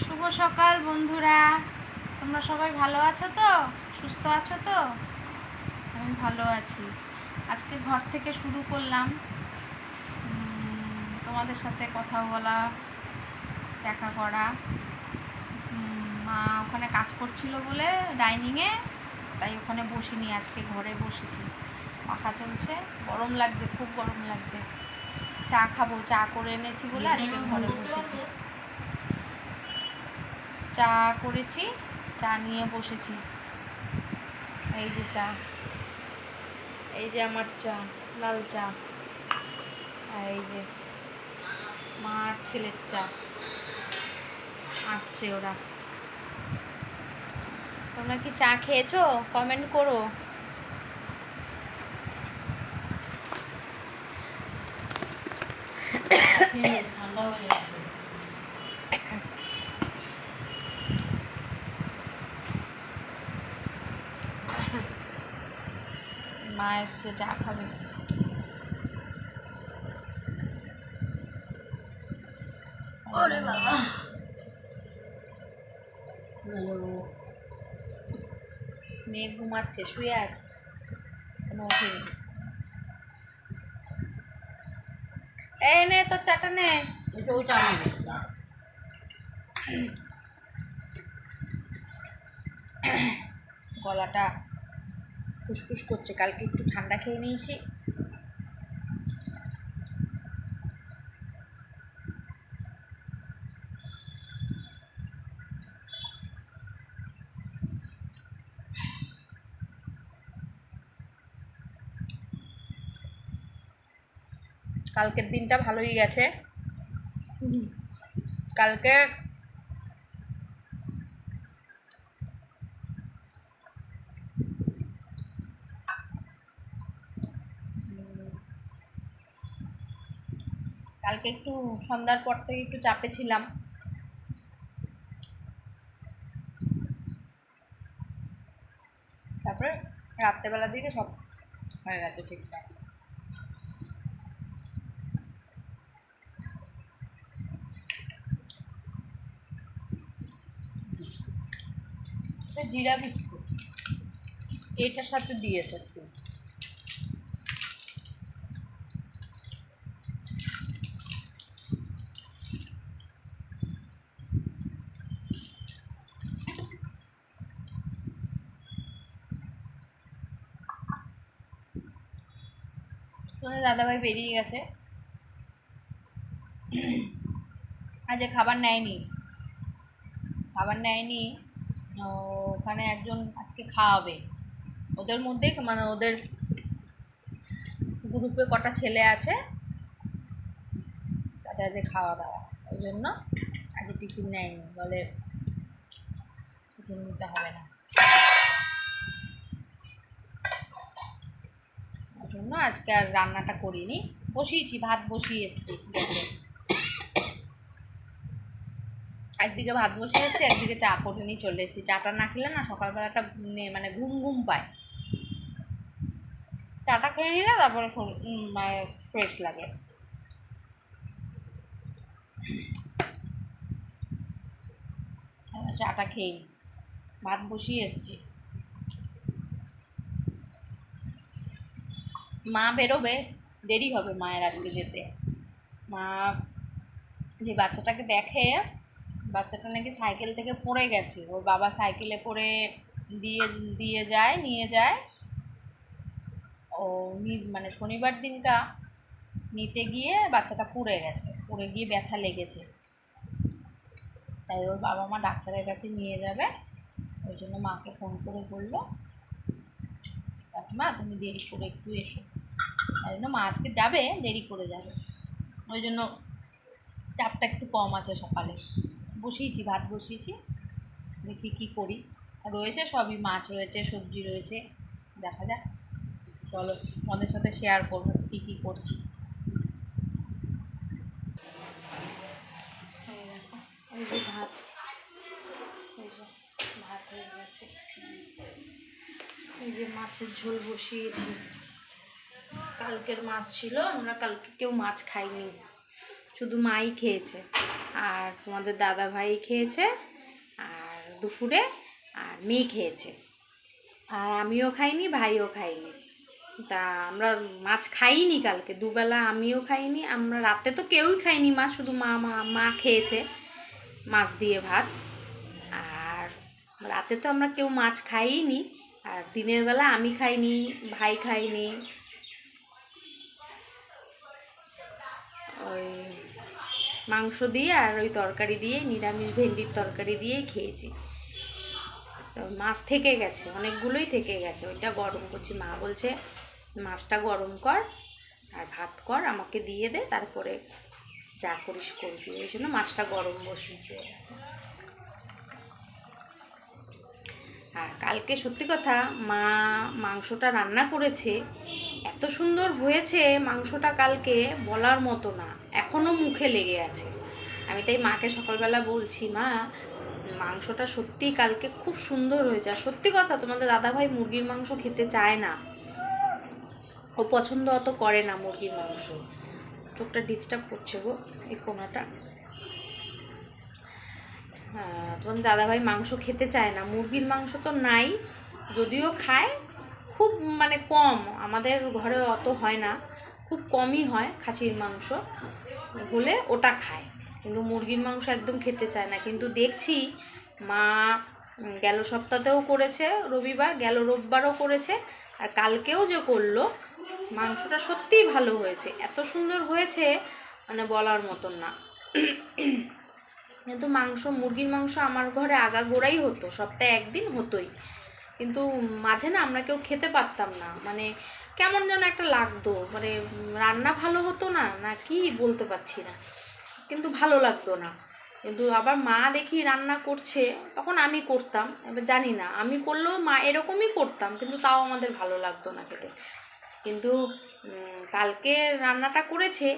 শুভ সকাল বন্ধুরা। তোমরা সবাই ভালো আছো তো? সুস্থ আছো তো? আমি ভালো আছি। আজকে ঘর থেকে শুরু করলাম। তোমাদের সাথে কথা বলা, দেখা করা। মা ওখানে কাজ করছিল বলে ডাইনিংয়ে, তাই ওখানে বসিনি। আজকে ঘরে বসেছি। পাখা চলছে। গরম লাগছে, খুব গরম লাগছে। চা খাব, চা করে এনেছি বলে আজকে ঘরে বসেছি। চা করেছি চা নিয়ে বসেছি। এই যে চা। এই যে আমার চা লাল চা। আর এই যে মা আর ছেলের চা। আসছে ওরা। তোমরা কি চা খেয়েছো? কমেন্ট করো। ঠান্ডা হয়ে মা এসছে চা খাবে। ওরে বাবা। মেয়ে ঘুমাচ্ছে শুয়ে আছে। এখনও ওঠেনি এই নে তোর চাটা নে। এটা ওইটা গলাটা ফুসফুস করছে। কালকে একটু ঠান্ডা খেয়ে নিয়েছি। কালকের দিনটা ভালোই গেছে। কালকে কালকে একটু সন্ধ্যার পর থেকে একটু চাপে ছিলাম। তারপরে রাত্রেবেলার দিকে সব হয়ে গেছে ঠিকঠাক। জিরা বিস্কুট। এটার সাথে দিয়েছে একটু। তোমাদের দাদাভাই বেরিয়ে গেছে। আজ খাবার নেয়নি। খাবার নেয়নি ওখানে একজন আজকে খাওয়াবে। ওদের মধ্যে মানে ওদের গ্রুপে কটা ছেলে আছে, তাদের আজকে খাওয়া দাওয়া। ওই জন্য আজকে টিফিন নেয়নি, বলে টিফিন নিতে হবে না ওই জন্য আজকে আর রান্নাটা করিনি। বসিয়েছি, ভাত বসিয়ে এসছি একদিকে ভাত বসিয়ে এসছি, একদিকে চা করে নিয়ে চলে এসেছি। চাটা না খেলে না সকালবেলাটা মানে ঘুম ঘুম পায়। চাটা খেয়ে নিলে তারপরে ফ্রেশ লাগে। এবার চাটা খেয়ে। ভাত বসিয়ে এসছি। মা বেরোবে, দেরি হবে মায়ের আজকে যেতে। মা যে বাচ্চাটাকে দেখে, বাচ্চাটা নাকি সাইকেল থেকে পড়ে গেছে। ওর বাবা সাইকেলে করে দিয়ে দিয়ে যায়, নিয়ে যায়। ও মানে শনিবার দিনকা নিতে গিয়ে বাচ্চাটা পড়ে গেছে, পড়ে গিয়ে ব্যথা লেগেছে। তাই ওর বাবা মা ডাক্তারের কাছে নিয়ে যাবে। ওই জন্য মাকে ফোন করে বলল, কাকিমা, তুমি দেরি করে একটু এসো। তাই জন্য মা, আজকে যাবে, দেরি করে যাবে। ওই জন্য চাপটা একটু কম আছে সকালে। বসিয়েছি, ভাত বসিয়েছি। দেখি কী করি। রয়েছে সবই, মাছ রয়েছে, সবজি রয়েছে। দেখা যাক। চলো, তোমাদের সাথে শেয়ার করব কী কী করছি। ভাত। ভাত হয়ে গেছে। এই যে মাছের ঝোল বসিয়েছি। কালকের মাছ ছিল, আমরা কালকে কেউ মাছ খাইনি। শুধু মাই খেয়েছে, আর তোমাদের দাদা ভাই খেয়েছে, আর দুপুরে, আর মেয়ে খেয়েছে। আর আমিও খাইনি, ভাইও খাইনি। তা আমরা মাছ খাইনি কালকে, দুবেলা আমিও খাইনি, আমরা রাতে তো কেউই খাইনি মাছ শুধু মা মা মা খেয়েছে মাছ দিয়ে ভাত। আর রাতে তো আমরা কেউ মাছ খাইনি, আর দিনের বেলা আমি খাইনি, ভাই খাইনি ওই মাংস দিয়ে আর ওই তরকারি দিয়ে, নিরামিষ ভেন্ডির তরকারি দিয়েই খেয়েছি। তো মাছ থেকে গেছে, অনেকগুলোই থেকে গেছে। ওইটা গরম করছি। মা বলছে, মাছটা গরম কর আর ভাত কর, আমাকে দিয়ে দে, তারপরে যা করিস করবি। ওই জন্য মাছটা গরম বসিয়েছে। আর কালকে সত্যি কথা মা মাংসটা রান্না করেছে, এত সুন্দর হয়েছে মাংসটা কালকে বলার মতো না এখনও মুখে লেগে আছে। আমি তাই মাকে সকালবেলা বলছি, মা, মাংসটা সত্যি কালকে খুব সুন্দর হয়েছে। আর সত্যি কথা, তোমাদের দাদাভাই মুরগির মাংস খেতে চায় না। ও পছন্দ অত করে না মুরগির মাংস। চোখটা ডিস্টার্ব করছে গো, এই কোনাটা। আহ, তোমাদের দাদাভাই মাংস খেতে চায় না। মুরগির মাংস তো নাই যদিও খায় খুব মানে কম। আমাদের ঘরে অত হয় না খুব কমই হয় খাসির মাংস। হলে ওটা খায় কিন্তু মুরগির মাংস একদম খেতে চায় না। কিন্তু দেখছি মা গেল সপ্তাহতেও করেছে রবিবার গেল রোববারও করেছে আর কালকেও যে করল মাংসটা সত্যিই ভালো হয়েছে। এত সুন্দর হয়েছে মানে বলার মতন না। কিন্তু মাংস, মুরগির মাংস আমার ঘরে আগাগোড়াই হতো, সপ্তাহে একদিন হতোই। কিন্তু মাঝে না আমরা কেউ খেতে পারতাম না। মানে কেমন যেন একটা লাগতো। মানে রান্না ভালো হতো না না কি বলতে পারছি না। কিন্তু ভালো লাগতো না। কিন্তু আবার মা দেখি রান্না করছে, তখন আমি করতাম। এবার জানি না, আমি করলেও মা এরকমই করতাম, কিন্তু তাও আমাদের ভালো লাগতো না খেতে। কিন্তু কালকে রান্নাটা করেছে